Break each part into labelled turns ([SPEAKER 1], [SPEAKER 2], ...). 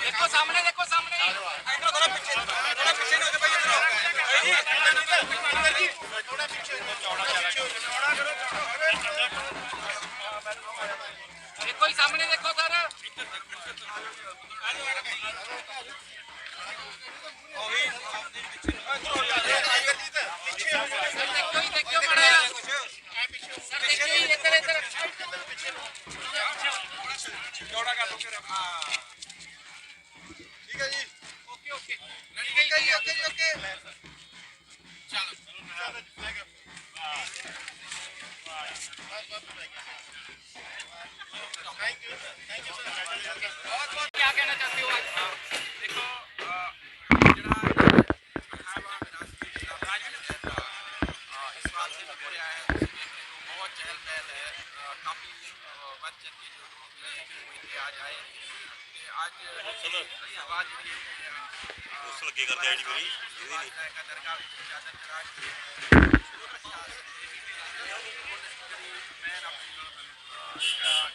[SPEAKER 1] ਦੇਖੋ ਸਾਹਮਣੇ ਦੇਖੋ ਸਾਹਮਣੇ ਇਧਰ ਥੋੜਾ ਪਿੱਛੇ ਥੋੜਾ ਪਿੱਛੇ ਨੂੰ ਭਾਈ ਇਧਰ ਜੀ ਥੋੜਾ ਪਿੱਛੇ ਚੌੜਾ ਚੌੜਾ ਕਰੋ ਦੇਖੋ ਹੀ ਸਾਹਮਣੇ ਦੇਖੋ ਸਰ। ਦੇਖੋ
[SPEAKER 2] ਉਸਲ ਉਸਲ ਕੀ
[SPEAKER 3] ਕਰਦੇ ਆਈਡੀ ਮੇਰੀ ਇਹਦੀ ਨਹੀਂ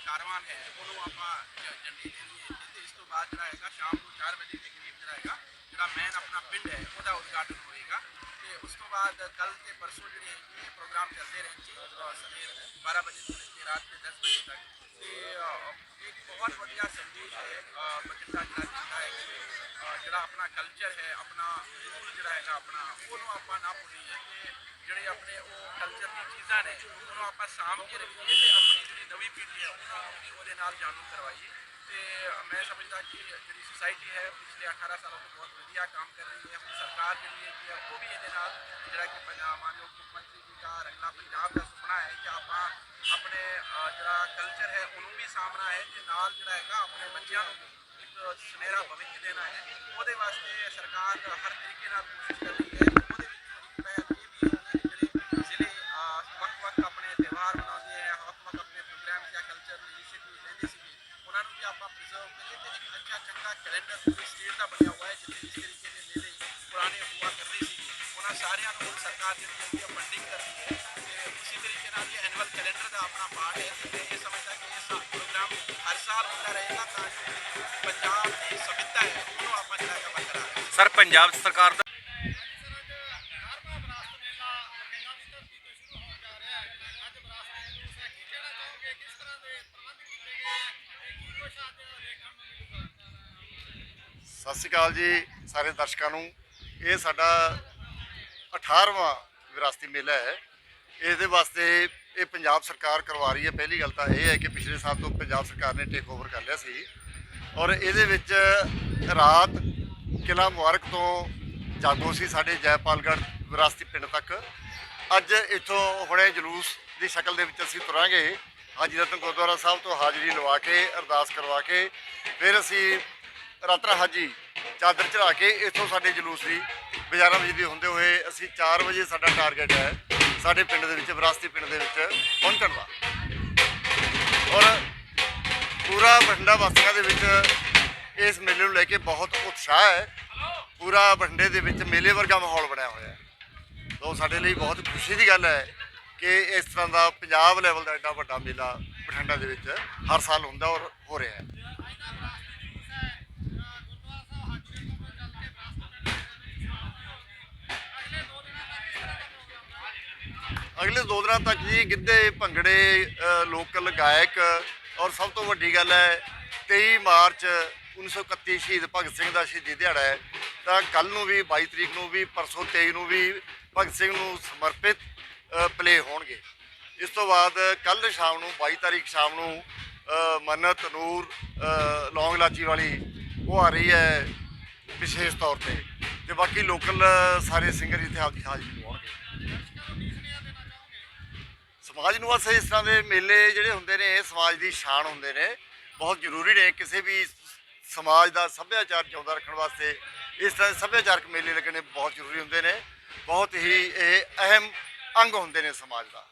[SPEAKER 2] ਕਾਰਵਾਨ ਹੈ ਉਹਨੂੰ ਆਪਾਂ ਝੰਡੀ ਦੇਣੀ ਹੈ ਇਸ ਤੋਂ ਬਾਅਦ ਜਿਹੜਾ ਹੈਗਾ ਸ਼ਾਮ ਨੂੰ 4 ਵਜੇ ਦੇ ਕਰੀਬ ਜਿਹੜਾ ਹੈਗਾ ਜਿਹੜਾ ਮੈਨ ਆਪਣਾ ਪਿੰਡ ਹੈ ਉਹਦਾ ਉਦਘਾਟਨ ਹੋਏਗਾ ਤੇ ਉਸ ਤੋਂ ਬਾਅਦ ਕੱਲ ਤੇ ਪਰਸੋਂ ਜਿਹੜੇ ਇਹ ਪ੍ਰੋਗਰਾਮ ਚੱਲਦੇ ਰਹਿਣਗੇ ਸਵੇਰ 12 ਵਜੇ ਤੋਂ ਲੈ ਕੇ ਰਾਤ ਦੇ 10 ਵਜੇ ਤੱਕ ਤੇ ਅਹ, ਇੱਕ ਬਹੁਤ ਵਧੀਆ ਸੰਦੇਸ਼ ਹੈ ਅਹ, ਬਠਿੰਡਾ ਜਿਹੜਾ ਦਿੰਦਾ ਹੈ ਕਿ ਅਹ, ਜਿਹੜਾ ਆਪਣਾ ਕਲਚਰ ਹੈ ਆਪਣਾ ਰੂਲ ਜਿਹੜਾ ਹੈਗਾ ਆਪਣਾ ਉਹਨੂੰ ਆਪਾਂ ਨਾ ਭੁੱਲੀਏ ਤੇ ਜਿਹੜੇ ਆਪਣੇ ਉਹ ਕਲਚਰ ਦੀਆਂ ਚੀਜ਼ਾਂ ਨੇ ਉਹਨੂੰ ਆਪਾਂ ਸਾਂਭ ਕੇ ਰੱਖੀਏ ਤੇ ਆਪਣੀ ਜਿਹੜੀ ਨਵੀਂ ਪੀੜ੍ਹੀ ਹੈ ਉਹਨਾਂ ਨੂੰ ਵੀ ਉਹਦੇ ਨਾਲ ਜਾਣੂ ਕਰਵਾਈਏ। ਤੇ ਮੈਂ ਸਮਝਦਾ ਕਿ ਜਿਹੜੀ ਸੁਸਾਇਟੀ ਹੈ ਪਿਛਲੇ 18 ਸਾਲਾਂ ਤੋਂ ਬਹੁਤ ਵਧੀਆ ਕੰਮ ਕਰ ਰਹੀ ਹੈ। ਆਪਣੀ ਸਰਕਾਰ ਜਿਹੜੀ ਹੈਗੀ ਹੈ ਉਹ ਵੀ ਇਹਦੇ ਨਾਲ ਜਿਹੜਾ ਕਿ ਪੰਜਾਬ ਮਾਨਯੋਗ ਮੁੱਖ ਮੰਤਰੀ ਜੀ ਦਾ ਰੰਗਲਾ ਪੰਜਾਬ ਦਾ ਆਪਣਾ ਹੈ ਕਿ ਆਪਾਂ ਆਪਣੇ ਜਿਹੜਾ ਕਲਚਰ ਹੈ, ਉਹਨੂੰ ਵੀ ਸਾਂਭਣਾ ਹੈ ਤੇ ਨਾਲ ਜਿਹੜਾ ਹੈਗਾ ਆਪਣੇ ਬੱਚਿਆਂ ਨੂੰ ਇੱਕ ਸੁਨਹਿਰਾ ਭਵਿੱਖ ਦੇਣਾ ਹੈ। ਉਹਦੇ ਵਾਸਤੇ ਸਰਕਾਰ ਹਰ ਤਰੀਕੇ ਨਾਲ ਕੋਸ਼ਿਸ਼ ਕਰ ਰਹੀ ਹੈ ਉਹਦੇ ਵਿੱਚ ਇੱਕ ਇਹ ਵੀ ਹੈ ਕਿ ਜਿਹੜੇ ਜ਼ਿਲ੍ਹੇ ਵੱਖ-ਵੱਖ ਆਪਣੇ ਤਿਉਹਾਰ ਮਨਾਉਂਦੇ ਹੈ ਵੱਖ-ਵੱਖ ਆਪਣੇ ਪ੍ਰੋਗਰਾਮ ਜਾਂ ਕਲਚਰ ਇਨੀਸ਼ੀਏਟਿਵ ਲੈਂਦੇ ਸੀਗੇ, ਉਹਨਾਂ ਨੂੰ ਵੀ ਆਪਾਂ ਪ੍ਰੀਜ਼ਰਵ ਕਰੀਏ ਤੇ ਇੱਕ ਅੱਛਾ, ਚੰਗਾ ਕੈਲੰਡਰ ਪੂਰੀ ਸਟੇਟ ਦਾ ਬਣਿਆ ਹੋਇਆ ਹੈ, ਜਿੱਥੇ ਇਸ ਤਰੀਕੇ ਦੇ ਮੇਲੇ ਪੁਰਾਣੇ ਹੁਆ ਕਰਦੇ ਸੀ ਉਹਨਾਂ ਸਾਰਿਆਂ ਨੂੰ ਸਰਕਾਰ ਜਿਹੜੀ ਹੈਗੀ ਹੈ ਫੰਡਿੰਗ ਕਰਦੀ ਹੈ। ਉਸੇ ਤਰੀਕੇ ਨਾਲ ਇਹ ਐਨੂਅਲ ਕੈਲੰਡਰ ਦਾ ਆਪਣਾ ਪਾਰਟ ਹੈ ਤੇ ਇਹ ਸਮਝਦਾ ਕਿ ਇਹ ਸਾਰਾ ਪ੍ਰੋਗਰਾਮ ਹਰ ਸਾਲ ਹੁੰਦਾ ਰਹੇਗਾ ਤਾਂ ਪੰਜਾਬ ਦੀ ਸਭਿਅਤਾ ਹੈ ਉਹਨੂੰ ਆਪਾਂ ਜਿਹੜਾ ਹੈਗਾ ਬਰਕਰਾਰ
[SPEAKER 3] ਸਰ ਪੰਜਾਬ ਸਰਕਾਰ ਦਾ
[SPEAKER 4] ਸਤਿ ਸ਼੍ਰੀ ਅਕਾਲ ਜੀ ਸਾਰੇ ਦਰਸ਼ਕਾਂ ਨੂੰ। ਇਹ ਸਾਡਾ 18ਵਾਂ ਵਿਰਾਸਤੀ ਮੇਲਾ ਹੈ। ਇਸ ਦੇ ਵਾਸਤੇ ਇਹ ਪੰਜਾਬ ਸਰਕਾਰ ਕਰਵਾ ਰਹੀ ਹੈ। ਪਹਿਲੀ ਗੱਲ ਤਾਂ ਇਹ ਹੈ ਕਿ ਪਿਛਲੇ ਸਾਲ ਤੋਂ ਪੰਜਾਬ ਸਰਕਾਰ ਨੇ ਟੇਕ ਓਵਰ ਕਰ ਲਿਆ ਸੀ। ਔਰ ਇਹਦੇ ਵਿੱਚ ਰਾਤ ਕਿਲਾ ਮੁਬਾਰਕ ਤੋਂ ਜਾਗੋ ਸੀ ਸਾਡੇ ਜੈਪਾਲਗੜ੍ਹ ਵਿਰਾਸਤੀ ਪਿੰਡ ਤੱਕ। ਅੱਜ ਇੱਥੋਂ ਹੁਣੇ ਜਲੂਸ ਦੀ ਸ਼ਕਲ ਦੇ ਵਿੱਚ ਅਸੀਂ ਤੁਰਾਂਗੇ। ਹਾਜੀ ਰਤਨ ਗੁਰਦੁਆਰਾ ਸਾਹਿਬ ਤੋਂ ਹਾਜ਼ਰੀ ਲਵਾ ਕੇ, ਅਰਦਾਸ ਕਰਵਾ ਕੇ, ਫਿਰ ਅਸੀਂ ਰਾਤਰਾ ਹਾਜੀ ਚਾਦਰ ਚੜਾ ਕੇ ਇੱਥੋਂ ਸਾਡੇ ਜਲੂਸ ਦੀ 11 ਵਜੇ ਦੀ ਹੁੰਦੇ ਹੋਏ ਅਸੀਂ 4 ਵਜੇ ਸਾਡਾ ਟਾਰਗੇਟ ਹੈ। ਸਾਡੇ ਪਿੰਡ ਦੇ ਵਿੱਚ, ਵਿਰਾਸਤੀ ਪਿੰਡ ਦੇ ਵਿੱਚ ਪਹੁੰਚਣ ਦਾ। ਔਰ ਪੂਰਾ ਬਠਿੰਡਾ ਵਾਸੀਆਂ ਦੇ ਵਿੱਚ ਇਸ ਮੇਲੇ ਨੂੰ ਲੈ ਕੇ ਬਹੁਤ ਉਤਸ਼ਾਹ ਹੈ। ਪੂਰਾ ਬਠਿੰਡੇ ਦੇ ਵਿੱਚ ਮੇਲੇ ਵਰਗਾ ਮਾਹੌਲ ਬਣਿਆ ਹੋਇਆ ਹੈ। ਸੋ ਸਾਡੇ ਲਈ ਬਹੁਤ ਖੁਸ਼ੀ ਦੀ ਗੱਲ ਹੈ ਕਿ ਇਸ ਤਰ੍ਹਾਂ ਦਾ ਪੰਜਾਬ ਲੈਵਲ ਦਾ ਐਡਾ ਵੱਡਾ ਮੇਲਾ ਬਠਿੰਡਾ ਦੇ ਵਿੱਚ ਹਰ ਸਾਲ ਹੁੰਦਾ ਔਰ ਹੋ ਰਿਹਾ ਹੈ। ਅਗਲੇ ਦੋ ਦਿਨਾਂ ਤੱਕ ਜੀ ਗਿੱਧੇ, ਭੰਗੜੇ ਲੋਕਲ ਗਾਇਕ ਔਰ ਸਭ ਤੋਂ ਵੱਡੀ ਗੱਲ ਹੈ 23 ਮਾਰਚ 1931 ਸ਼ਹੀਦ ਭਗਤ ਸਿੰਘ ਦਾ ਸ਼ਹੀਦੀ ਦਿਹਾੜਾ ਹੈ। ਤਾਂ ਕੱਲ ਨੂੰ ਵੀ 22 ਤਰੀਕ ਨੂੰ ਵੀ, ਪਰਸੋਂ 23 ਨੂੰ ਵੀ ਭਗਤ ਸਿੰਘ ਨੂੰ ਸਮਰਪਿਤ ਪਲੇ ਹੋਣਗੇ। ਇਸ ਤੋਂ ਬਾਅਦ ਕੱਲ ਸ਼ਾਮ ਨੂੰ 22 ਤਾਰੀਖ ਸ਼ਾਮ ਨੂੰ ਮੰਨਤ, ਨੂਰ ਲੌਂਗ ਲਾਚੀ ਵਾਲੀ ਉਹ ਆ ਰਹੀ ਹੈ ਵਿਸ਼ੇਸ਼ ਤੌਰ ਤੇ। ਤੇ ਬਾਕੀ ਲੋਕਲ ਸਾਰੇ ਸਿੰਗਰ ਇੱਥੇ ਆਪਦੀ ਹਾਜ਼ਰੀ ਲਵਾਉਣਗੇ ਸਮਾਜ ਨੂੰ ਬਸ ਇਸ ਤਰ੍ਹਾਂ ਦੇ ਮੇਲੇ ਜਿਹੜੇ ਹੁੰਦੇ ਨੇ, ਇਹ ਸਮਾਜ ਦੀ ਸ਼ਾਨ ਹੁੰਦੇ ਨੇ। ਬਹੁਤ ਜ਼ਰੂਰੀ ਨੇ ਕਿਸੇ ਵੀ ਸਮਾਜ ਦਾ ਸੱਭਿਆਚਾਰ ਜਿਉਂਦਾ ਰੱਖਣ ਵਾਸਤੇ ਇਸ ਤਰ੍ਹਾਂ ਦੇ ਸੱਭਿਆਚਾਰਕ ਮੇਲੇ ਲੱਗਣੇ ਬਹੁਤ ਜ਼ਰੂਰੀ ਹੁੰਦੇ ਨੇ। ਬਹੁਤ ਹੀ ਇਹ ਅਹਿਮ ਅੰਗ ਹੁੰਦੇ ਨੇ ਸਮਾਜ ਦਾ।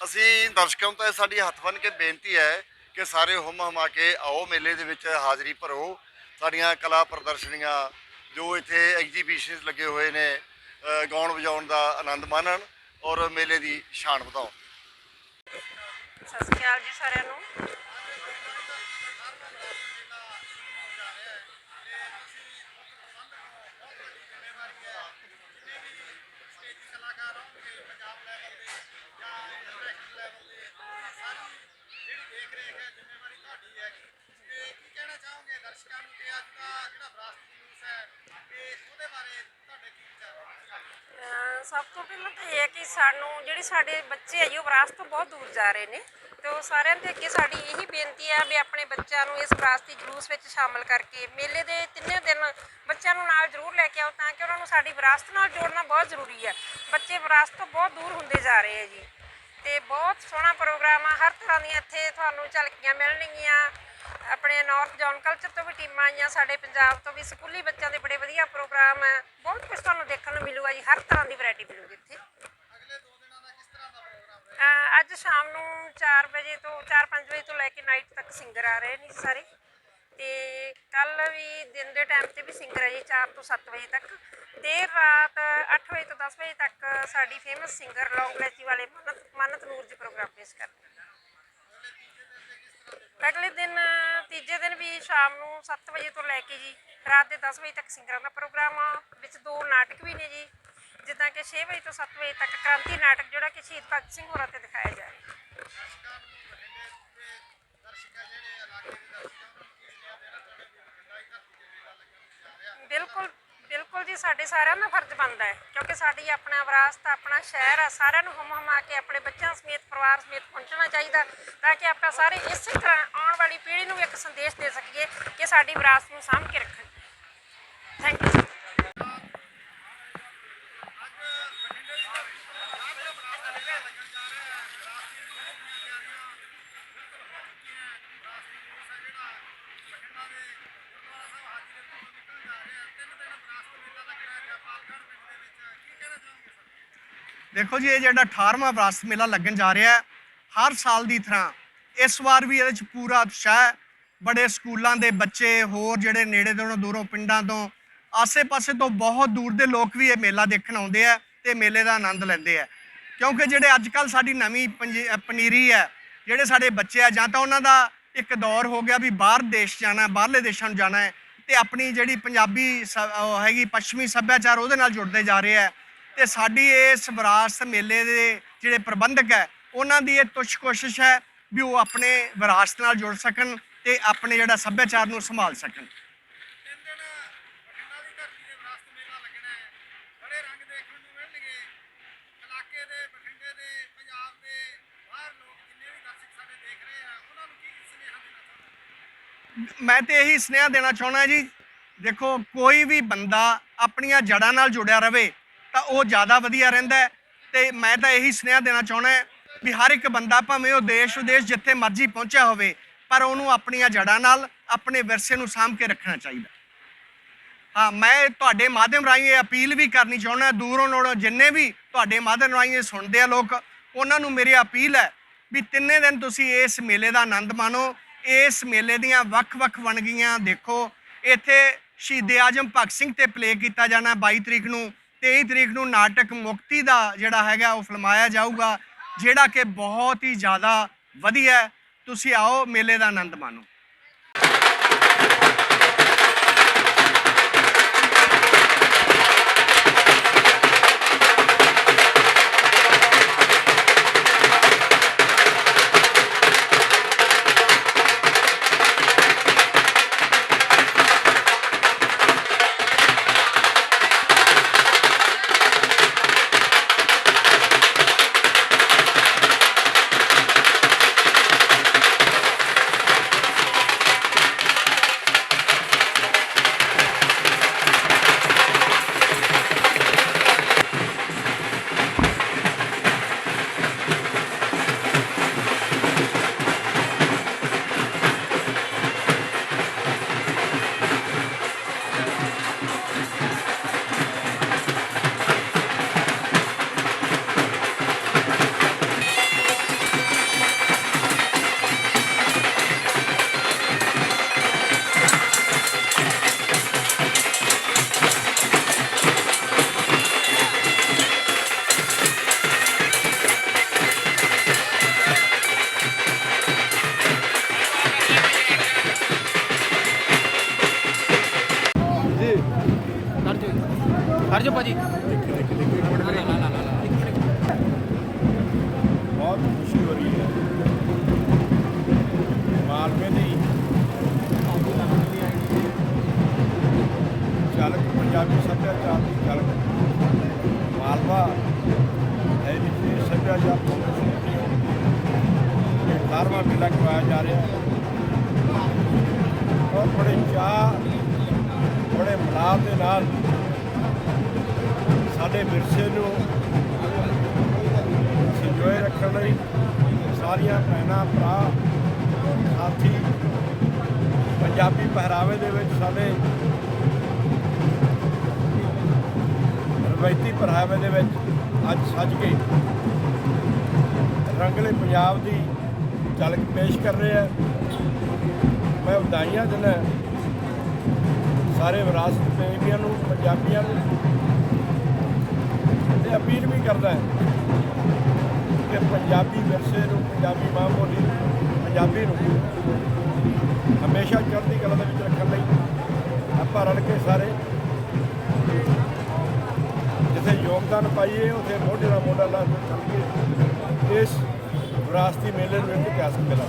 [SPEAKER 4] ਅਸੀਂ ਦਰਸ਼ਕਾਂ ਨੂੰ ਤਾਂ ਇਹ ਸਾਡੀ ਹੱਥ ਬੰਨ੍ਹ ਕੇ ਬੇਨਤੀ ਹੈ ਕਿ ਸਾਰੇ ਹੁਮ ਹਮਾ ਕੇ ਆਓ, ਮੇਲੇ ਦੇ ਵਿੱਚ ਹਾਜ਼ਰੀ ਭਰੋ। ਸਾਡੀਆਂ ਕਲਾ ਪ੍ਰਦਰਸ਼ਨੀਆਂ ਜੋ ਇੱਥੇ ਐਗਜੀਬਿਸ਼ਨਸ ਲੱਗੇ ਹੋਏ ਨੇ ਗਾਉਣ ਵਜਾਉਣ ਦਾ ਆਨੰਦ ਮਾਣਨ ਔਰ ਮੇਲੇ ਦੀ ਸ਼ਾਨ ਵਧਾਉਣ।
[SPEAKER 5] ਸਤਿ ਸ਼੍ਰੀ ਅਕਾਲ ਜੀ ਸਾਰਿਆਂ ਨੂੰ। ਸਭ ਤੋਂ ਪਹਿਲਾਂ ਤਾਂ ਇਹ ਹੈ ਕਿ ਸਾਨੂੰ ਜਿਹੜੇ ਸਾਡੇ ਬੱਚੇ ਹੈ ਜੀ, ਉਹ ਵਿਰਾਸਤ ਤੋਂ ਬਹੁਤ ਦੂਰ ਜਾ ਰਹੇ ਨੇ ਤੇ ਉਹ ਸਾਰਿਆਂ ਦੇ ਅੱਗੇ ਸਾਡੀ ਇਹੀ ਬੇਨਤੀ ਆ ਵੀ ਆਪਣੇ ਬੱਚਿਆਂ ਨੂੰ ਇਸ ਵਿਰਾਸਤੀ ਜਲੂਸ ਵਿੱਚ ਸ਼ਾਮਲ ਕਰਕੇ ਮੇਲੇ ਦੇ ਤਿੰਨੇ ਦਿਨ ਬੱਚਿਆਂ ਨੂੰ ਨਾਲ ਜ਼ਰੂਰ ਲੈ ਕੇ ਆਓ ਤਾਂ ਕਿ ਉਹਨਾਂ ਨੂੰ ਸਾਡੀ ਵਿਰਾਸਤ ਨਾਲ ਜੋੜਨਾ ਬਹੁਤ ਜ਼ਰੂਰੀ ਹੈ ਬੱਚੇ ਵਿਰਾਸਤ ਤੋਂ ਬਹੁਤ ਦੂਰ ਹੁੰਦੇ ਜਾ ਰਹੇ ਹੈ ਜੀ ਤੇ ਬਹੁਤ ਸੋਹਣਾ ਪ੍ਰੋਗਰਾਮ ਆ, ਹਰ ਤਰ੍ਹਾਂ ਦੀਆਂ ਇੱਥੇ ਤੁਹਾਨੂੰ ਝਲਕੀਆਂ ਮਿਲਣਗੀਆਂ। ਆਪਣੇ ਨਾਰਥ ਜੌਨ ਕਲਚਰ ਤੋਂ ਵੀ ਟੀਮਾਂ ਆਈਆਂ, ਸਾਡੇ ਪੰਜਾਬ ਤੋਂ ਵੀ ਸਕੂਲੀ ਬੱਚਿਆਂ ਦੇ ਬੜੇ ਵਧੀਆ ਪ੍ਰੋਗਰਾਮ ਹੈ ਬਹੁਤ ਕੁਝ ਤੁਹਾਨੂੰ ਦੇਖਣ ਨੂੰ ਮਿਲੂਗਾ ਜੀ, ਹਰ ਤਰ੍ਹਾਂ ਦੀ ਵੈਰਾਈਟੀ ਮਿਲੂਗੀ ਇੱਥੇ। ਅੱਜ ਸ਼ਾਮ ਨੂੰ 4 ਵਜੇ ਤੋਂ 4-5 ਵਜੇ ਤੋਂ ਲੈ ਕੇ ਨਾਈਟ ਤੱਕ ਸਿੰਗਰ ਆ ਰਹੇ ਨੇ ਸਾਰੇ। ਤੇ ਕੱਲ ਵੀ, ਦਿਨ ਦੇ ਟਾਈਮ ਤੇ ਵੀ ਸਿੰਗਰ ਹੈ ਜੀ 4 ਤੋਂ 7 ਵਜੇ ਤੱਕ। ਦੇਰ ਰਾਤ 8 ਵਜੇ ਤੋਂ 10 ਵਜੇ ਤੱਕ ਸਾਡੀ ਫੇਮਸ ਸਿੰਗਰ ਲੌਂਗ ਲੈਚੀ ਵਾਲੇ ਮਨਤ ਮਨਤ ਨੂਰ ਜੀ ਪ੍ਰੋਗਰਾਮ ਪੇਸ਼ ਕਰਦੇ ਨੇ ਅਗਲੇ ਦਿਨ, ਤੀਜੇ ਦਿਨ ਵੀ ਸ਼ਾਮ ਨੂੰ 7 ਵਜੇ ਤੋਂ ਲੈ ਕੇ ਜੀ, ਰਾਤ ਦੇ 10 ਵਜੇ ਤੱਕ ਸਿੰਗਰਾਂ ਦਾ ਪ੍ਰੋਗਰਾਮ ਆ, ਵਿੱਚ ਦੋ ਨਾਟਕ ਵੀ ਨੇ ਜੀ, ਜਿੱਦਾਂ ਕਿ 6 ਵਜੇ ਤੋਂ 7 ਵਜੇ ਤੱਕ ਕ੍ਰਾਂਤੀ ਨਾਟਕ, ਜਿਹੜਾ ਕਿ ਸ਼ਹੀਦ ਭਗਤ ਸਿੰਘ ਹੋਰਾਂ ਤੇ ਦਿਖਾਇਆ ਜਾ ਰਿਹਾ। ਬਿਲਕੁਲ। ਬਿਲਕੁਲ ਜੀ, ਸਾਡੇ ਸਾਰਿਆਂ ਦਾ ਫਰਜ਼ ਬਣਦਾ ਹੈ, ਕਿਉਂਕਿ ਸਾਡੀ ਆਪਣਾ ਵਿਰਾਸਤ, ਆਪਣਾ ਸ਼ਹਿਰ ਆ, ਸਾਰਿਆਂ ਨੂੰ ਹਮ ਹਮਾ ਕੇ ਆਪਣੇ ਬੱਚਿਆਂ ਸਮੇਤ, ਪਰਿਵਾਰ ਸਮੇਤ ਪਹੁੰਚਣਾ ਚਾਹੀਦਾ, ਤਾਂ ਕਿ ਆਪਾਂ ਸਾਰੇ ਇਸੇ ਤਰ੍ਹਾਂ ਆਉਣ ਵਾਲੀ ਪੀੜ੍ਹੀ ਨੂੰ ਵੀ ਇੱਕ ਸੰਦੇਸ਼ ਦੇ ਸਕੀਏ ਕਿ ਸਾਡੀ ਵਿਰਾਸਤ ਨੂੰ ਸਾਂਭ ਕੇ ਰੱਖਣ। ਥੈਂਕ ਯੂ
[SPEAKER 6] ਦੇਖੋ ਜੀ, ਇਹ ਜਿਹੜਾ 18ਵਾਂ ਵਿਰਾਸਤ ਮੇਲਾ ਲੱਗਣ ਜਾ ਰਿਹਾ ਹੈ, ਹਰ ਸਾਲ ਦੀ ਤਰ੍ਹਾਂ। ਇਸ ਵਾਰ ਵੀ ਇਹਦੇ ਚ ਪੂਰਾ ਉਤਸ਼ਾਹ ਹੈ। ਬੜੇ ਸਕੂਲਾਂ ਦੇ ਬੱਚੇ, ਹੋਰ ਜਿਹੜੇ ਨੇੜੇ ਤੋਂ, ਦੂਰੋਂ ਪਿੰਡਾਂ ਤੋਂ, ਆਸੇ-ਪਾਸੇ ਤੋਂ ਬਹੁਤ ਦੂਰ ਦੇ ਲੋਕ ਵੀ ਇਹ ਮੇਲਾ ਦੇਖਣ ਆਉਂਦੇ ਆ ਤੇ ਮੇਲੇ ਦਾ ਆਨੰਦ ਲੈਂਦੇ ਆ। ਕਿਉਂਕਿ ਜਿਹੜੇ ਅੱਜ ਕੱਲ ਸਾਡੀ ਨਵੀਂ ਪੰਜੀ- ਪਨੀਰੀ ਹੈ, ਜਿਹੜੇ ਸਾਡੇ ਬੱਚੇ ਆ, ਜਾਂ ਤਾਂ ਉਹਨਾਂ ਦਾ ਇੱਕ ਦੌਰ ਹੋ ਗਿਆ ਵੀ ਬਾਹਰ ਦੇਸ਼ ਜਾਣਾ, ਬਾਹਰਲੇ ਦੇਸ਼ਾਂ ਨੂੰ ਜਾਣਾ ਹੈ ਤੇ ਆਪਣੀ ਜਿਹੜੀ ਪੰਜਾਬੀ ਸ- ਉਹ ਹੈਗੀ ਪੱਛਮੀ ਸੱਭਿਆਚਾਰ ਉਹਦੇ ਨਾਲ ਜੁੜਦੇ ਜਾ ਰਹੇ ਆ। ਤੇ ਸਾਡੀ ਇਸ ਵਿਰਾਸਤ ਮੇਲੇ ਦੇ ਜਿਹੜੇ ਪ੍ਰਬੰਧਕ ਹੈ, ਉਹਨਾਂ ਦੀ ਇਹ ਤੁੱਛ ਕੋਸ਼ਿਸ਼ ਹੈ ਵੀ ਉਹ ਆਪਣੇ ਵਿਰਾਸਤ ਨਾਲ ਜੁੜ ਸਕਣ ਤੇ ਆਪਣੇ ਜਿਹੜਾ ਸੱਭਿਆਚਾਰ ਨੂੰ ਸੰਭਾਲ ਸਕਣ। ਮੈਂ ਤੇ ਇਹੀ ਸੁਨੇਹਾ ਦੇਣਾ ਚਾਹੁੰਦਾ ਜੀ, ਦੇਖੋ ਕੋਈ ਵੀ ਬੰਦਾ ਆਪਣੀਆਂ ਜੜ੍ਹਾਂ ਨਾਲ ਜੁੜਿਆ ਰਵੇ ਤਾਂ ਉਹ ਜ਼ਿਆਦਾ ਵਧੀਆ ਰਹਿੰਦਾ ਹੈ। ਤੇ ਮੈਂ ਤਾਂ ਇਹੀ ਸੁਨੇਹਾ ਦੇਣਾ ਚਾਹੁੰਦਾ ਵੀ ਹਰ ਇੱਕ ਬੰਦਾ ਭਾਵੇਂ ਉਹ ਦੇਸ਼ ਵਿਦੇਸ਼ ਜਿੱਥੇ ਮਰਜ਼ੀ ਪਹੁੰਚਿਆ ਹੋਵੇ, ਪਰ ਉਹਨੂੰ ਆਪਣੀਆਂ ਜੜ੍ਹਾਂ ਨਾਲ, ਆਪਣੇ ਵਿਰਸੇ ਨੂੰ ਸਾਂਭ ਕੇ ਰੱਖਣਾ ਚਾਹੀਦਾ। ਹਾਂ, ਮੈਂ ਤੁਹਾਡੇ ਮਾਧਿਅਮ ਰਾਹੀਂ ਇਹ ਅਪੀਲ ਵੀ ਕਰਨੀ ਚਾਹੁੰਦਾ, ਦੂਰੋਂ ਨੇੜੋਂ ਜਿੰਨੇ ਵੀ ਤੁਹਾਡੇ ਮਾਧਿਅਮ ਰਾਹੀਂ ਇਹ ਸੁਣਦੇ ਆ ਲੋਕ, ਉਹਨਾਂ ਨੂੰ ਮੇਰੀ ਅਪੀਲ ਹੈ ਵੀ ਤਿੰਨੇ ਦਿਨ ਤੁਸੀਂ ਇਸ ਮੇਲੇ ਦਾ ਆਨੰਦ ਮਾਣੋ, ਇਸ ਮੇਲੇ ਦੀਆਂ ਵੱਖ-ਵੱਖ ਵੰਨਗੀਆਂ ਦੇਖੋ। ਇੱਥੇ ਸ਼ਹੀਦ ਆਜਮ ਭਗਤ ਸਿੰਘ ਤੇ ਪਲੇ ਕੀਤਾ ਜਾਣਾ 22 ਤਰੀਕ ਨੂੰ। 23 ਤਰੀਕ ਨੂੰ ਨਾਟਕ ਮੁਕਤੀ ਦਾ ਜਿਹੜਾ ਹੈਗਾ ਉਹ ਫਿਲਮਾਇਆ ਜਾਊਗਾ, ਜਿਹੜਾ ਕਿ ਬਹੁਤ ਹੀ ਜ਼ਿਆਦਾ ਵਧੀਆ ਤੁਸੀਂ ਆਓ ਮੇਲੇ ਦਾ ਆਨੰਦ ਮਾਣੋ।
[SPEAKER 7] ਬਹੁਤ ਖੁਸ਼ੀ ਹੋ ਰਹੀ ਹੈ। ਮਾਲਵੇ ਦੀ। ਝਲਕ ਪੰਜਾਬੀ ਸੱਭਿਆਚਾਰ ਦੀ ਝਲਕ ਮਾਲਵਾ ਹੈ ਜੀ ਸੱਭਿਆਚਾਰ ਇਹ 18ਵਾਂ ਮੇਲਾ ਕਰਵਾਇਆ ਜਾ ਰਿਹਾ ਹੈ। ਔਰ ਬੜੇ ਚਾਅ ਬੜੇ ਮਨਾਹ ਦੇ ਨਾਲ ਸਾਡੇ ਵਿਰਸੇ ਨੂੰ ਸੰਜੋਏ ਰੱਖਣ ਲਈ ਸਾਰੀਆਂ ਭੈਣਾਂ, ਭਰਾ, ਸਾਥੀ, ਪੰਜਾਬੀ ਪਹਿਰਾਵੇ ਦੇ ਵਿੱਚ ਸਾਡੇ ਰਵਾਇਤੀ ਪਹਿਰਾਵੇ ਦੇ ਵਿੱਚ ਅੱਜ ਸੱਜ ਕੇ ਰੰਗਲੇ ਪੰਜਾਬ ਦੀ ਝਲਕ ਪੇਸ਼ ਕਰ ਰਹੇ ਆ। ਮੈਂ ਵਧਾਈਆਂ ਦਿੰਦਾ ਸਾਰੇ ਵਿਰਾਸਤ ਪ੍ਰੇਮੀਆਂ ਨੂੰ, ਪੰਜਾਬੀਆਂ ਨੂੰ ਤੇ ਅਪੀਲ ਵੀ ਕਰਦਾ ਹੈ ਕਿ ਪੰਜਾਬੀ ਵਿਰਸੇ ਨੂੰ ਪੰਜਾਬੀ ਮਾਂ ਬੋਲੀ ਨੂੰ, ਪੰਜਾਬੀ ਨੂੰ ਹਮੇਸ਼ਾ ਚੜ੍ਹਦੀ ਕਲਾ ਦੇ ਵਿੱਚ ਰੱਖਣ ਲਈ ਆਪਾਂ ਰਲ ਕੇ ਸਾਰੇ ਜਿੱਥੇ ਯੋਗਦਾਨ ਪਾਈਏ ਉੱਥੇ ਮੋਢੇ ਨਾਲ ਮੋਢਾ ਲਾ ਕੇ ਚੱਲ ਕੇ ਇਸ ਵਿਰਾਸਤੀ ਮੇਲੇ ਨੂੰ ਇੱਕ ਇਤਿਹਾਸਕ ਮੇਲਾ।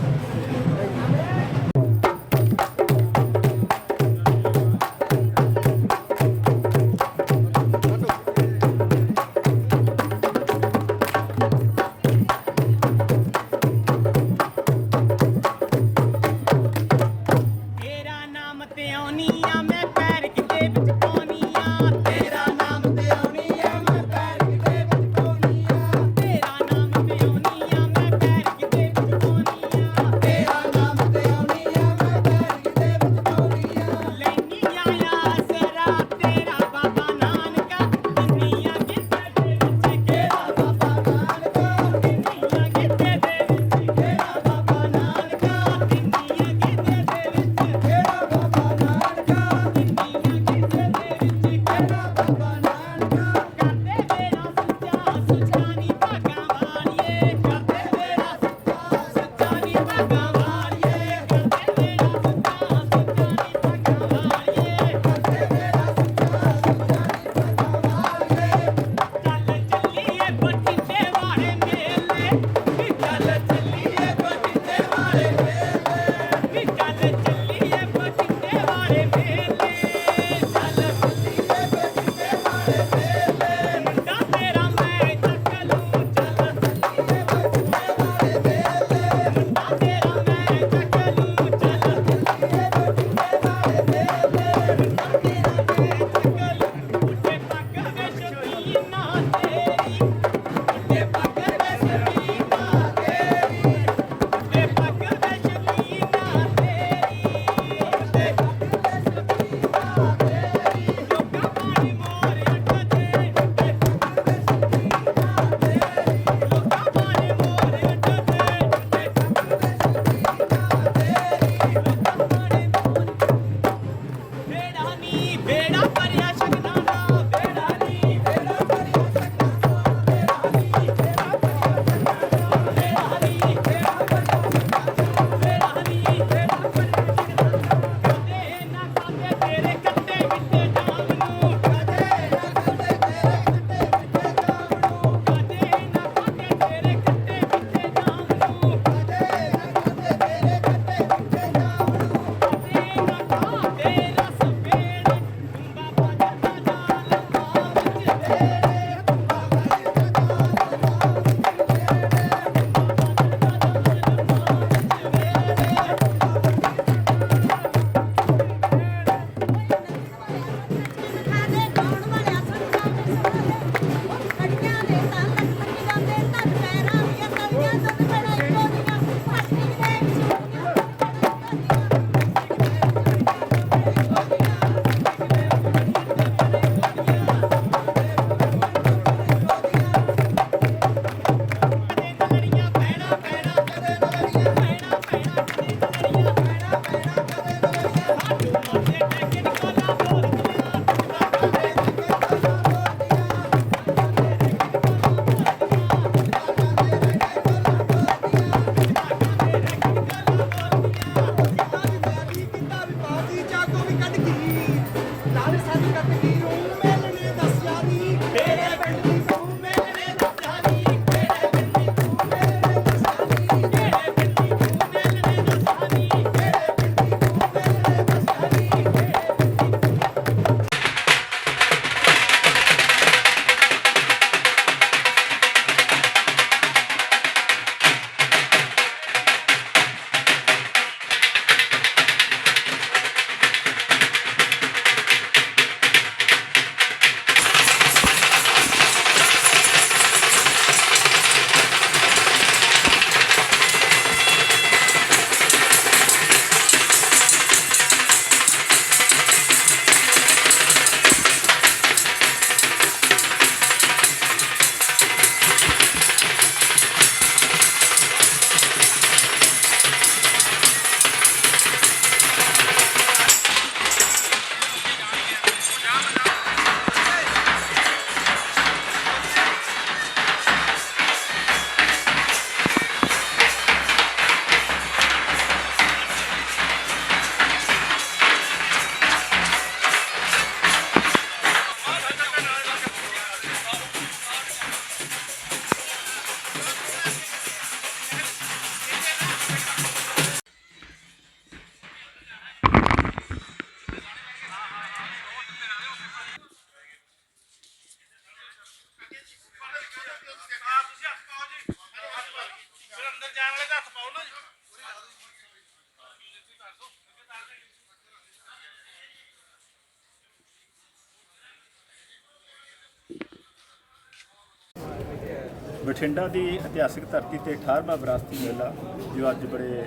[SPEAKER 8] ਬਠਿੰਡਾ ਦੀ ਇਤਿਹਾਸਿਕ ਧਰਤੀ ਤੇ 18ਵਾਂ ਵਿਰਾਸਤੀ ਮੇਲਾ, ਜੋ ਅੱਜ ਬੜੇ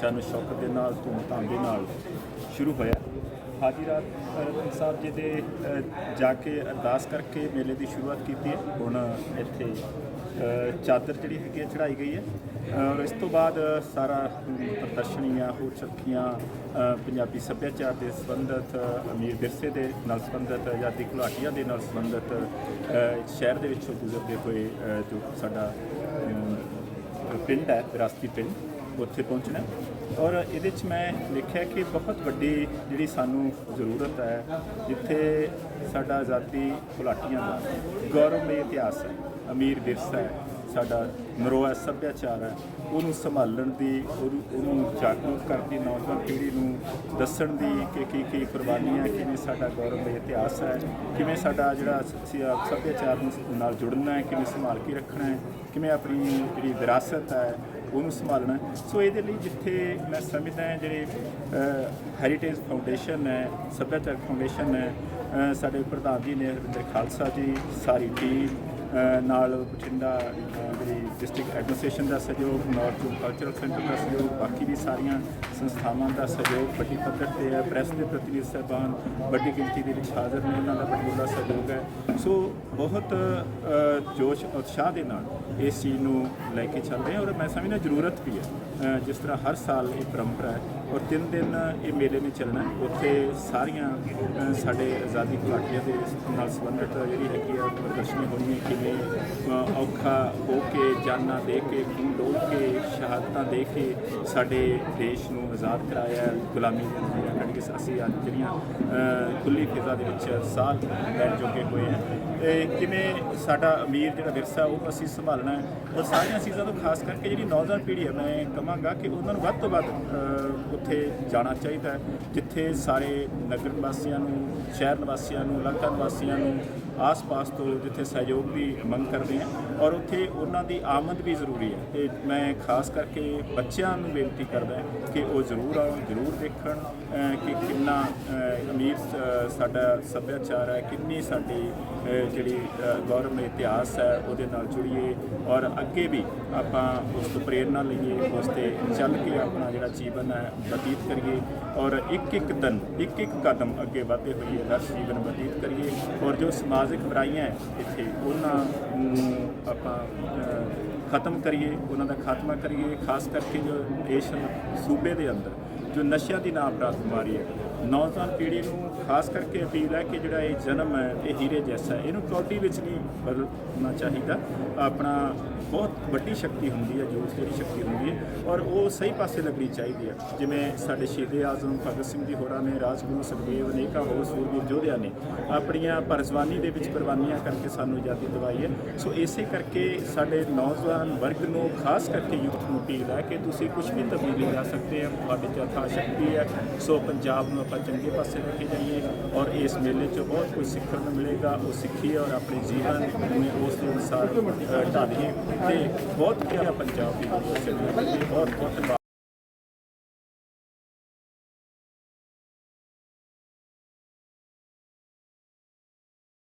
[SPEAKER 8] ਸ਼ਾਨ ਸ਼ੌਕਤ ਦੇ ਨਾਲ, ਧੂਮਧਾਮ ਦੇ ਨਾਲ ਸ਼ੁਰੂ ਹੋਇਆ ਹਾਜੀ ਰਾਤ ਸਾਹਿਬ ਜੀ ਦੇ ਜਾ ਕੇ ਅਰਦਾਸ ਕਰਕੇ ਮੇਲੇ ਦੀ ਸ਼ੁਰੂਆਤ ਕੀਤੀ ਹੈ। ਹੁਣ ਇੱਥੇ ਚਾਦਰ ਜਿਹੜੀ ਹੈਗੀ ਹੈ ਚੜਾਈ ਗਈ ਹੈ। ਔਰ ਇਸ ਤੋਂ ਬਾਅਦ ਸਾਰਾ ਪ੍ਰਦਰਸ਼ਨੀਆਂ, ਹੋਰ ਚੱਕੀਆਂ ਪੰਜਾਬੀ ਸੱਭਿਆਚਾਰ ਦੇ ਸੰਬੰਧਿਤ, ਅਮੀਰ ਵਿਰਸੇ ਦੇ ਨਾਲ ਸੰਬੰਧਿਤ ਆਜ਼ਾਦੀ ਘੁਲਾਟੀਆਂ ਦੇ ਨਾਲ ਸੰਬੰਧਿਤ ਸ਼ਹਿਰ ਦੇ ਵਿੱਚੋਂ ਗੁਜ਼ਰਦੇ ਹੋਏ ਜੋ ਸਾਡਾ ਪਿੰਡ ਹੈ, ਵਿਰਾਸਤੀ ਪਿੰਡ, ਉੱਥੇ ਪਹੁੰਚਣਾ ਔਰ ਇਹਦੇ 'ਚ ਮੈਂ ਦੇਖਿਆ ਕਿ ਬਹੁਤ ਵੱਡੀ ਜਿਹੜੀ ਸਾਨੂੰ ਜ਼ਰੂਰਤ ਹੈ, ਜਿੱਥੇ ਸਾਡਾ ਆਜ਼ਾਦੀ ਘੁਲਾਟੀਆਂ ਦਾ ਗੌਰਵਮਈ ਇਤਿਹਾਸ ਹੈ, ਅਮੀਰ ਵਿਰਸਾ ਹੈ। ਸਾਡਾ ਨਰੋਆ ਸੱਭਿਆਚਾਰ ਹੈ, ਉਹਨੂੰ ਸੰਭਾਲਣ ਦੀ, ਉਹਨੂੰ ਉਹਨੂੰ ਜਾਗਰੂਕ ਕਰਨ ਦੀ, ਨੌਜਵਾਨ ਪੀੜ੍ਹੀ ਨੂੰ ਦੱਸਣ ਦੀ ਕਿ ਕੀ ਕੀ ਕੁਰਬਾਨੀਆਂ ਕਿਵੇਂ ਸਾਡਾ ਗੌਰਵ ਦਾ ਇਤਿਹਾਸ ਹੈ, ਕਿਵੇਂ ਸਾਡਾ ਜਿਹੜਾ ਸ- ਸੱਭਿਆਚਾਰ ਨੂੰ ਨਾਲ ਜੁੜਨਾ ਹੈ, ਕਿਵੇਂ ਸੰਭਾਲ ਕੇ ਰੱਖਣਾ ਹੈ, ਕਿਵੇਂ ਆਪਣੀ ਜਿਹੜੀ ਵਿਰਾਸਤ ਹੈ, ਉਹਨੂੰ ਸੰਭਾਲਣਾ ਸੋ ਇਹਦੇ ਲਈ ਜਿੱਥੇ ਮੈਂ ਸਮਝਦਾ ਜਿਹੜੇ ਹੈਰੀਟੇਜ ਫਾਊਂਡੇਸ਼ਨ ਹੈ, ਸੱਭਿਆਚਾਰਕ ਫਾਊਂਡੇਸ਼ਨ ਹੈ ਸਾਡੇ ਪ੍ਰਧਾਨ ਜੀ ਨੇ ਹਰਿੰਦਰ ਖਾਲਸਾ ਜੀ, ਸਾਰੀ ਟੀਮ ਨਾਲ ਬਠਿੰਡਾ ਅ, ਜਿਹੜੀ ਡਿਸਟ੍ਰਿਕਟ ਐਡਮਿਨਿਸਟ੍ਰੇਸ਼ਨ ਦਾ ਸਹਿਯੋਗ, ਨਾਰਥ ਕਲਚਰਲ ਸੈਂਟਰ ਦਾ ਸਹਿਯੋਗ, ਬਾਕੀ ਵੀ ਸਾਰੀਆਂ ਸੰਸਥਾਵਾਂ ਦਾ ਸਹਿਯੋਗ, ਵੱਡੀ ਪੱਧਰ ਤੇ ਹੈ। ਪ੍ਰੈਸ ਦੇ ਪ੍ਰਤੀਨਿਧ ਸਾਹਿਬਾਨ, ਵੱਡੀ ਗਿਣਤੀ ਦੇ ਵਿੱਚ ਹਾਜ਼ਰ ਨੇ। ਉਹਨਾਂ ਦਾ ਬੜੀ ਵੱਡਾ ਸਹਿਯੋਗ ਹੈ। ਸੋ ਬਹੁਤ ਜੋਸ਼, ਉਤਸ਼ਾਹ ਦੇ ਨਾਲ ਇਸ ਚੀਜ਼ ਨੂੰ ਲੈ ਕੇ ਚੱਲਦੇ ਹਾਂ ਔਰ ਮੈਂ ਸਮਝਦਾ ਜ਼ਰੂਰਤ ਵੀ ਹੈ। ਜਿਸ ਤਰ੍ਹਾਂ ਹਰ ਸਾਲ ਇਹ ਪਰੰਪਰਾ ਹੈ ਔਰ ਤਿੰਨ ਦਿਨ ਇਹ ਮੇਲੇ ਨੇ ਚੱਲਣਾ ਉੱਥੇ ਸਾਰੀਆਂ ਸਾਡੇ ਆਜ਼ਾਦੀ ਘੁਲਾਟੀਆਂ ਦੇ ਨਾਲ ਸੰਬੰਧਿਤ ਜਿਹੜੀ ਹੈਗੀ ਆ ਪ੍ਰਦਰਸ਼ਨੀ ਹੋਣੀ ਕਿਵੇਂ ਔਖਾ ਹੋ ਕੇ ਜਾਨਾਂ ਦੇ ਕੇ ਖੂਨ ਡੋਲ ਕੇ ਸ਼ਹਾਦਤਾਂ ਦੇ ਕੇ ਸਾਡੇ ਦੇਸ਼ ਨੂੰ ਆਜ਼ਾਦ ਕਰਾਇਆ ਗੁਲਾਮੀ ਦੇ ਅੰਦਰ ਕੱਢ ਕੇ ਅਸੀਂ ਅੱਜ ਜਿਹੜੀਆਂ ਅ, ਖੁੱਲੀ ਫਿਜ਼ਾ ਦੇ ਵਿੱਚ ਸਾਹ ਲੈਣ ਜੋਗੇ ਹੋਏ ਹਾਂ। ਇਹ ਕਿਵੇਂ ਸਾਡਾ ਅਮੀਰ ਜਿਹੜਾ ਵਿਰਸਾ ਉਹ ਅਸੀਂ ਸੰਭਾਲਣਾ ਔਰ ਸਾਰੀਆਂ ਚੀਜ਼ਾਂ ਤੋਂ ਖਾਸ ਕਰਕੇ ਜਿਹੜੀ ਨੌਜਵਾਨ ਪੀੜ੍ਹੀ ਹੈ ਮੈਂ ਕਹਾਂਗਾ ਕਿ ਉਹਨਾਂ ਨੂੰ ਵੱਧ ਤੋਂ ਵੱਧ ਉੱਥੇ ਜਾਣਾ ਚਾਹੀਦਾ ਜਿੱਥੇ ਸਾਰੇ ਨਗਰ ਨਿਵਾਸੀਆਂ ਨੂੰ ਸ਼ਹਿਰ ਨਿਵਾਸੀਆਂ ਨੂੰ ਇਲਾਕਾ ਨਿਵਾਸੀਆਂ ਨੂੰ ਆਸ-ਪਾਸ ਤੋਂ ਜਿੱਥੇ ਸਹਿਯੋਗ ਦੀ ਮੰਗ ਕਰਦੇ ਹਾਂ ਔਰ ਉੱਥੇ ਉਹਨਾਂ ਦੀ ਆਮਦ ਵੀ ਜ਼ਰੂਰੀ ਹੈ। ਤੇ ਮੈਂ ਖਾਸ ਕਰਕੇ ਬੱਚਿਆਂ ਨੂੰ ਬੇਨਤੀ ਕਰਦਾ ਕਿ ਉਹ ਜ਼ਰੂਰ ਆਉਣ ਜ਼ਰੂਰ ਦੇਖਣ ਕਿ ਕਿੰਨਾ ਅਮੀਰ ਸਾਡਾ ਸੱਭਿਆਚਾਰ ਹੈ ਕਿੰਨੀ ਸਾਡੀ ਜਿਹੜੀ ਅ, ਗੌਰਵਮਈ ਇਤਿਹਾਸ ਹੈ ਉਹਦੇ ਨਾਲ ਜੁੜੀਏ ਔਰ ਅੱਗੇ ਵੀ ਆਪਾਂ ਉਸ ਤੋਂ ਪ੍ਰੇਰਨਾ ਲਈਏ ਉਸ ਤੇ ਚੱਲ ਕੇ ਆਪਣਾ ਜਿਹੜਾ ਜੀਵਨ ਹੈ ਬਤੀਤ ਕਰੀਏ ਔਰ ਇੱਕ ਇੱਕ ਦਿਨ ਇੱਕ ਇੱਕ ਕਦਮ ਅੱਗੇ ਵਧਦੇ ਹੋਈਏ ਦਾ ਜੀਵਨ ਬਤੀਤ ਕਰੀਏ ਔਰ ਜੋ ਸਮਾਜ ਸਮਾਜਿਕ ਬੁਰਾਈਆਂ ਹੈ ਇੱਥੇ। ਉਹਨਾਂ ਨੂੰ ਆਪਾਂ ਖਤਮ ਕਰੀਏ, ਉਹਨਾਂ ਦਾ ਖਾਤਮਾ ਕਰੀਏ, ਖਾਸ ਕਰਕੇ ਜੋ ਦੇਸ਼ ਸੂਬੇ ਦੇ ਅੰਦਰ, ਜੋ ਨਸ਼ਿਆਂ ਦੀ ਨਾ ਬਿਮਾਰੀ ਹੈ। ਨੌਜਵਾਨ ਪੀੜ੍ਹੀ ਨੂੰ ਖਾਸ ਕਰਕੇ ਅਪੀਲ ਹੈ ਕਿ ਜਿਹੜਾ ਇਹ ਜਨਮ ਹੈ, ਇਹ ਹੀਰੇ ਜੈਸਾ ਹੈ। ਇਹਨੂੰ ਕੌਡੀ ਵਿੱਚ ਨਹੀਂ ਬਦਲਣਾ ਚਾਹੀਦਾ। ਆਪਣਾ ਬਹੁਤ ਵੱਡੀ ਸ਼ਕਤੀ ਹੁੰਦੀ ਹੈ, ਜੋਸ਼ ਜਿਹੜੀ ਸ਼ਕਤੀ ਹੁੰਦੀ ਹੈ ਔਰ ਉਹ ਸਹੀ ਪਾਸੇ ਲੱਗਣੀ ਚਾਹੀਦੀ ਹੈ। ਜਿਵੇਂ ਸਾਡੇ ਸ਼ਹੀਦੇ ਆਜ਼ਮ ਭਗਤ ਸਿੰਘ ਜੀ ਹੋਰਾਂ ਨੇ, ਰਾਜਗੁਰੂ ਸੁਖਦੇਵ ਅਨੇਕਾਂ ਹੋਰ ਸੂਰਬੀਰ ਯੋਧਿਆਂ ਨੇ ਆਪਣੀਆਂ ਪਰਜਵਾਨੀ ਦੇ ਵਿੱਚ ਕੁਰਬਾਨੀਆਂ ਕਰਕੇ ਸਾਨੂੰ ਆਜ਼ਾਦੀ ਦਿਵਾਈ ਹੈ। ਸੋ ਇਸੇ ਕਰਕੇ ਸਾਡੇ ਨੌਜਵਾਨ ਵਰਗ ਨੂੰ, ਖਾਸ ਕਰਕੇ ਯੂਥ ਨੂੰ ਅਪੀਲ ਹੈ ਕਿ ਤੁਸੀਂ ਕੁਝ ਵੀ ਤਬਦੀਲੀ ਲਿਆ ਸਕਦੇ ਹੋ, ਤੁਹਾਡੀ ਜਥਾ ਅਥਾਹ ਸ਼ਕਤੀ ਹੈ। ਸੋ ਪੰਜਾਬ ਨੂੰ ਆਪਾਂ ਚੰਗੇ ਪਾਸੇ ਲੈ ਕੇ ਜਾਈਏ ਔਰ ਇਸ ਮੇਲੇ 'ਚ ਬਹੁਤ ਕੁਝ ਸਿੱਖਣ ਨੂੰ ਮਿਲੇਗਾ ਉਹ ਸਿੱਖੀਏ ਔਰ ਆਪਣੇ ਜੀਵਨ ਨੂੰ ਉਸ ਦੇ ਅਨੁਸਾਰ ਅ, ਢਾਲੀਏ ਤੇ ਬਹੁਤ ਪਿਆਰਾ ਪੰਜਾਬ ਦੀ ਬਹੁਤ ਬਹੁਤ ਧੰਨਵਾਦ